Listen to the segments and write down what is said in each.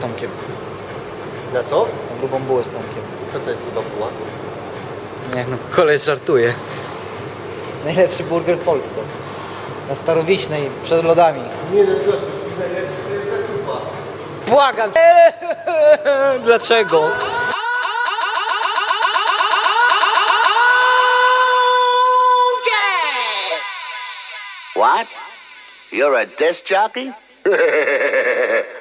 Tomkiem. Na co? Na grubą bułę z Tomkiem. Co to jest chyba buła? Nie no, koleś żartuje. Najlepszy burger w Polsce. Na Starowiśnej, przed lodami. Nie no co, to jest najlepszy, to jest ta kupa. Błagam! Dlaczego? What? You're a disc jockey?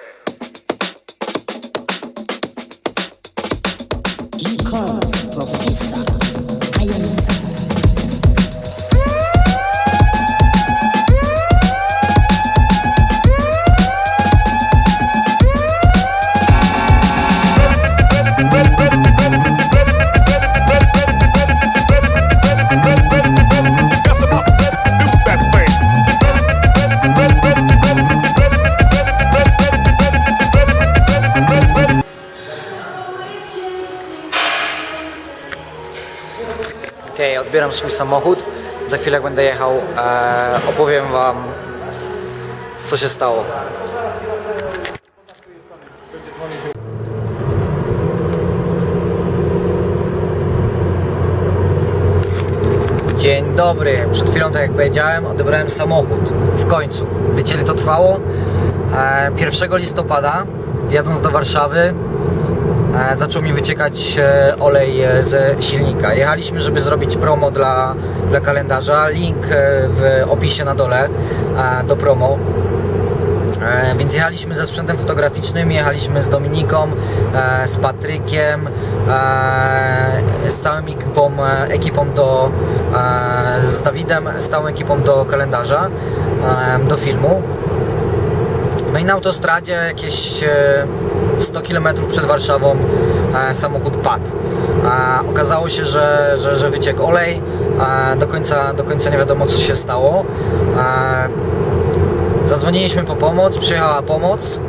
Okej, odbieram swój samochód. Za chwilę jak będę jechał, e, opowiem wam co się stało. Dzień dobry. Przed chwilą, tak jak powiedziałem, odebrałem samochód. W końcu. Wiecie ile to trwało? E, 1 listopada, jadąc do Warszawy, zaczął mi wyciekać e, olej e, ze silnika. Jechaliśmy, żeby zrobić promo dla, dla kalendarza. Link e, w opisie na dole e, do promo. E, Więc jechaliśmy ze sprzętem fotograficznym, jechaliśmy z Dominiką, e, z Patrykiem, e, z całą ekipą, e, ekipą do, e, z Dawidem, z całą ekipą do kalendarza, e, do filmu. No i na autostradzie jakieś e, 100 km przed Warszawą e, samochód padł. E, Okazało się, że, że, że wyciekł olej, e, do końca, do końca nie wiadomo co się stało. E, Zadzwoniliśmy po pomoc, przyjechała pomoc.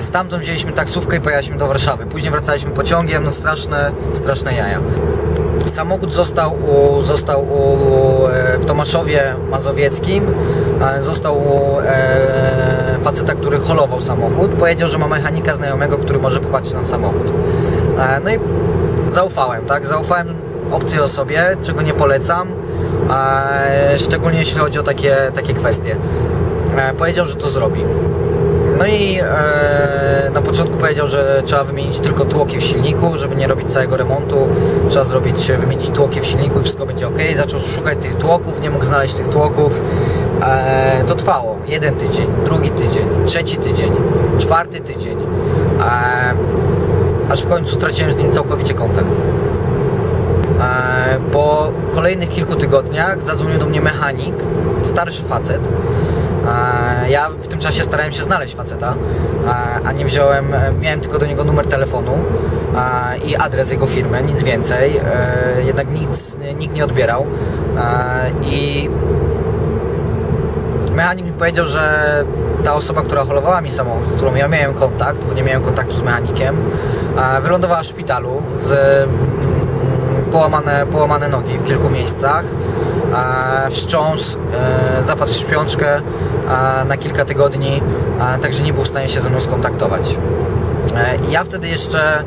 Stamtąd wzięliśmy taksówkę i pojechaliśmy do Warszawy. Później wracaliśmy pociągiem, no straszne, straszne jaja. Samochód został, u, został u, e, w Tomaszowie Mazowieckim. Został u e, faceta, który holował samochód. Powiedział, że ma mechanika znajomego, który może popatrzeć na samochód. E, No i zaufałem, tak? Zaufałem obcej osobie, czego nie polecam. Szczególnie jeśli chodzi o takie, takie kwestie. E, Powiedział, że to zrobi. No i e, na początku powiedział, że trzeba wymienić tylko tłoki w silniku, żeby nie robić całego remontu. Trzeba zrobić, wymienić tłoki w silniku i wszystko będzie ok. Zaczął szukać tych tłoków, nie mógł znaleźć tych tłoków. E, to trwało jeden tydzień, drugi tydzień, trzeci tydzień, czwarty tydzień. E, aż w końcu straciłem z nim całkowicie kontakt. E, Po kolejnych kilku tygodniach zadzwonił do mnie mechanik, starszy facet. Ja w tym czasie starałem się znaleźć faceta, a nie wziąłem, miałem tylko do niego numer telefonu i adres jego firmy, nic więcej. E, Jednak nic, nikt nie odbierał. I mechanik mi powiedział, że ta osoba, która holowała mi samochód, z którą ja miałem kontakt, bo nie miałem kontaktu z mechanikiem, wylądowała w szpitalu z połamane, połamane nogi w kilku miejscach, e, wstrząs, e, zapadł w śpiączkę e, na kilka tygodni, także nie był w stanie się ze mną skontaktować. Ja wtedy jeszcze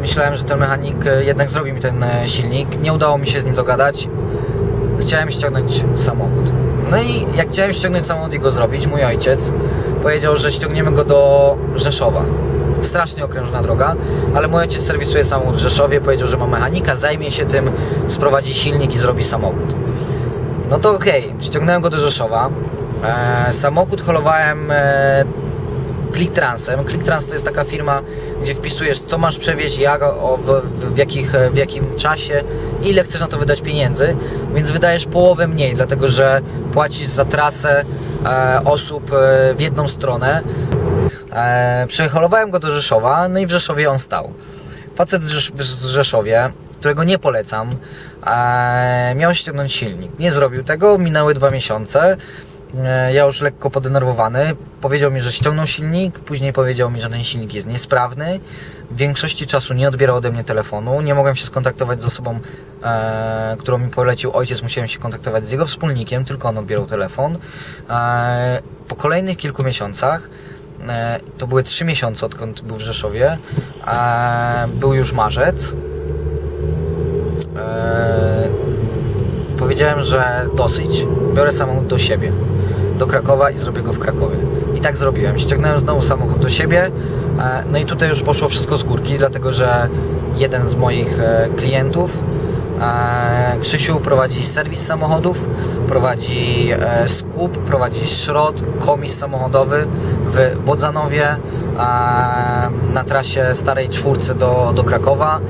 myślałem, że ten mechanik jednak zrobi mi ten silnik. Nie udało mi się z nim dogadać chciałem ściągnąć samochód. No i jak chciałem ściągnąć samochód i go zrobić, mój ojciec powiedział, że ściągniemy go do Rzeszowa. Strasznie okrężna droga, ale mój ojciec serwisuje samochód w Rzeszowie, powiedział, że ma mechanika, zajmie się tym, sprowadzi silnik i zrobi samochód. No to okej, ściągnąłem go do Rzeszowa. E, samochód holowałem e, ClickTransem. ClickTrans to jest taka firma, gdzie wpisujesz co masz przewieźć, jak, o, w, w, jakich, w jakim czasie, ile chcesz na to wydać pieniędzy, więc wydajesz połowę mniej, dlatego że płacisz za trasę e, osób e, w jedną stronę. E, Przeholowałem go do Rzeszowa, no i w Rzeszowie on stał. Facet z, Rzesz- z Rzeszowie, którego nie polecam, e, miał ściągnąć silnik. Nie zrobił tego, minęły dwa miesiące. E, Ja już lekko podenerwowany. Powiedział mi, że ściągnął silnik, później powiedział mi, że ten silnik jest niesprawny. W większości czasu nie odbierał ode mnie telefonu. Nie mogłem się skontaktować z osobą, e, którą mi polecił ojciec. Musiałem się kontaktować z jego wspólnikiem, tylko on odbierał telefon. E, po kolejnych kilku miesiącach E, To były 3 miesiące, odkąd był w Rzeszowie. E, Był już marzec. Powiedziałem, że dosyć. Biorę samochód do siebie, do Krakowa i zrobię go w Krakowie. I tak zrobiłem. Ściągnąłem znowu samochód do siebie. e, No i tutaj już poszło wszystko z górki, dlatego że jeden z moich e, klientów, e, Krzysiu, prowadzi serwis samochodów, prowadzi skup, prowadzi szrot, komis samochodowy w Bodzanowie na trasie starej czwórce do, do Krakowa.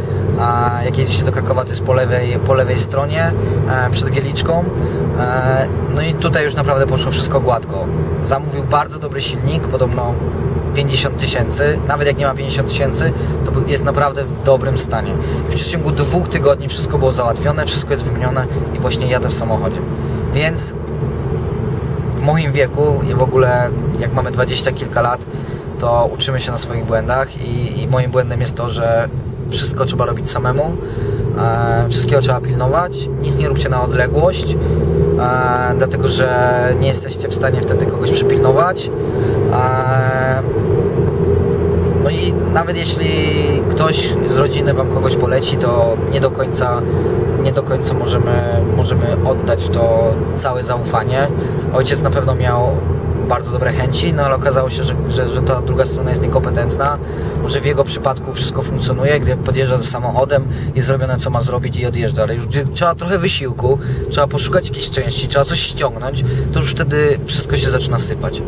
Jak jedziecie do Krakowa, to jest po lewej, po lewej stronie, e, przed Wieliczką. E, no i tutaj już naprawdę poszło wszystko gładko. Zamówił bardzo dobry silnik, podobno 50 tysięcy. Nawet jak nie ma 50 tysięcy, to jest naprawdę w dobrym stanie. W przeciągu dwóch tygodni wszystko było załatwione, wszystko jest wymienione i właśnie jadę w samochodzie. Więc w moim wieku i w ogóle jak mamy dwadzieścia kilka lat, to uczymy się na swoich błędach i, i moim błędem jest to, że wszystko trzeba robić samemu, e, wszystkiego trzeba pilnować, nic nie róbcie na odległość, e, dlatego że nie jesteście w stanie wtedy kogoś przypilnować. E, no i nawet jeśli ktoś z rodziny wam kogoś poleci, to nie do końca, nie do końca możemy, możemy oddać to całe zaufanie. Ojciec na pewno miał bardzo dobre chęci, no ale okazało się, że, że, że ta druga strona jest niekompetentna. Może w jego przypadku wszystko funkcjonuje, gdy podjeżdża ze samochodem, jest zrobione co ma zrobić i odjeżdża, ale już trzeba trochę wysiłku, trzeba poszukać jakiejś części, trzeba coś ściągnąć, to już wtedy wszystko się zaczyna sypać. E,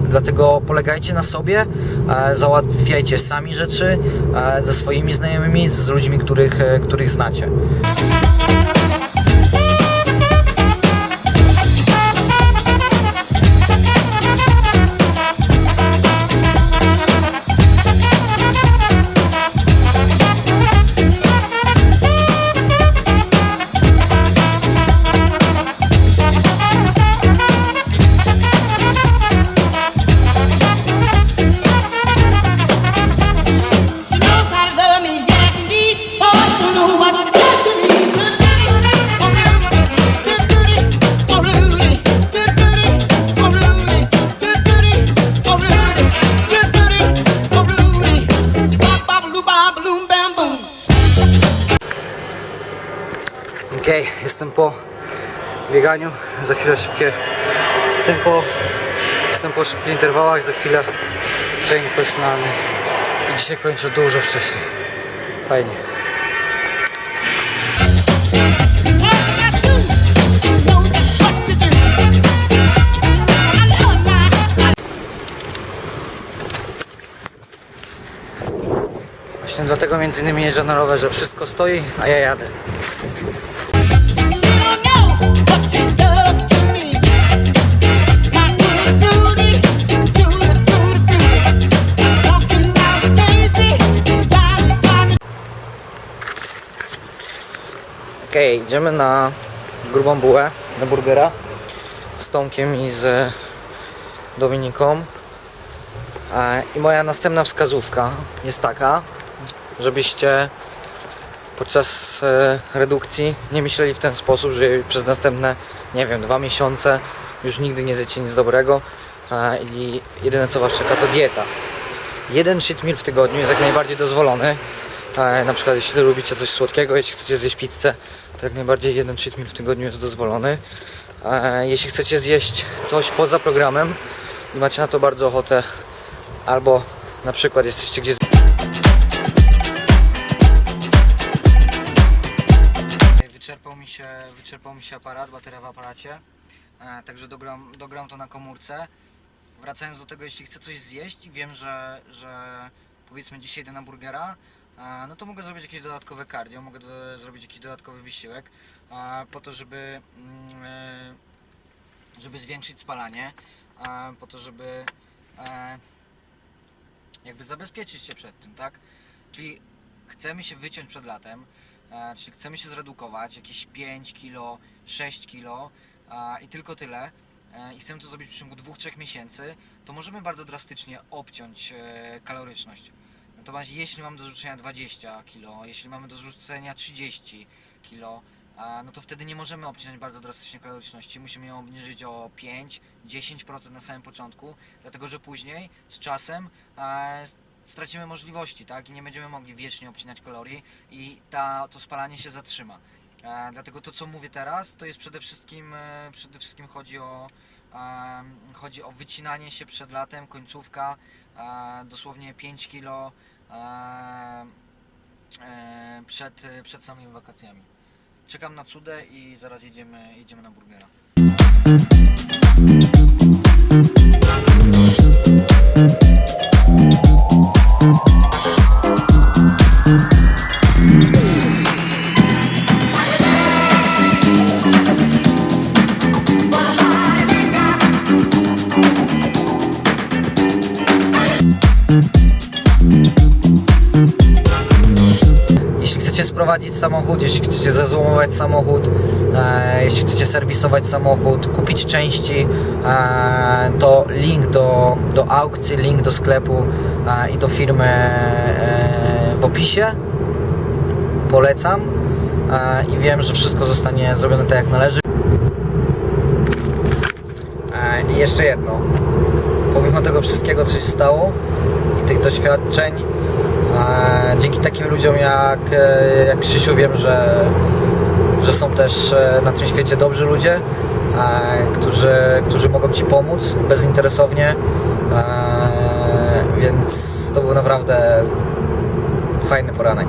dlatego polegajcie na sobie, e, załatwiajcie sami rzeczy e, ze swoimi znajomymi, z ludźmi, których, e, których znacie. Jestem po bieganiu, za chwilę szybkie. Jestem po, jestem po szybkich interwałach, za chwilę trening personalny. I dzisiaj kończę dużo wcześniej. Fajnie. Właśnie dlatego między innymi jeżdżę na rowerze. Wszystko stoi, a ja jadę. Okej, idziemy na grubą bułę, na burgera z Tomkiem i z Dominiką. E, I moja następna wskazówka jest taka, żebyście podczas e, redukcji nie myśleli w ten sposób, że przez następne, nie wiem, dwa miesiące już nigdy nie zjecie nic dobrego e, i jedyne co Was czeka to dieta. Jeden cheat meal w tygodniu jest jak najbardziej dozwolony. Na przykład jeśli lubicie coś słodkiego, jeśli chcecie zjeść pizzę, to jak najbardziej jeden cheat meal w tygodniu jest dozwolony. Jeśli chcecie zjeść coś poza programem i macie na to bardzo ochotę, albo na przykład jesteście gdzieś Wyczerpał mi się, wyczerpał mi się aparat, bateria w aparacie, e, także dogram, dogram to na komórce. Wracając do tego, jeśli chcę coś zjeść wiem, że, że powiedzmy dzisiaj idę na burgera, no to mogę zrobić jakieś dodatkowe cardio, mogę do, zrobić jakiś dodatkowy wysiłek e, po to, żeby, mm, e, żeby zwiększyć spalanie, e, po to, żeby e, jakby zabezpieczyć się przed tym, tak? Czyli chcemy się wyciąć przed latem, e, czyli chcemy się zredukować, jakieś 5 kilo, 6 kilo e, i tylko tyle e, i chcemy to zrobić w ciągu 2-3 miesięcy, to możemy bardzo drastycznie obciąć e, jeśli mamy do zrzucenia 20 kg, jeśli mamy do zrzucenia 30 kg, no to wtedy nie możemy obcinać bardzo drastycznie kaloryczności. Musimy ją obniżyć o 5-10% na samym początku, dlatego że później z czasem stracimy możliwości, tak? I nie będziemy mogli wiecznie obcinać kalorii i ta, to spalanie się zatrzyma. Dlatego to, co mówię teraz, to jest przede wszystkim, e, przede wszystkim chodzi o, chodzi o wycinanie się przed latem, końcówka, dosłownie 5 kilo przed, przed samymi wakacjami. Czekam na cudę i zaraz jedziemy, jedziemy na burgera. Chcecie sprowadzić samochód, jeśli chcecie zezłomować samochód, e, jeśli chcecie serwisować samochód, kupić części, e, to link do, do aukcji, link do sklepu e, i do firmy e, w opisie. Polecam e, i wiem, że wszystko zostanie zrobione tak jak należy. E, I jeszcze jedno. Pomimo tego wszystkiego, co się stało i tych doświadczeń, dzięki takim ludziom jak, e, jak Krzysiu wiem, że, że są też e, na tym świecie dobrzy ludzie, e, którzy, którzy mogą Ci pomóc bezinteresownie, więc to był naprawdę fajny poranek.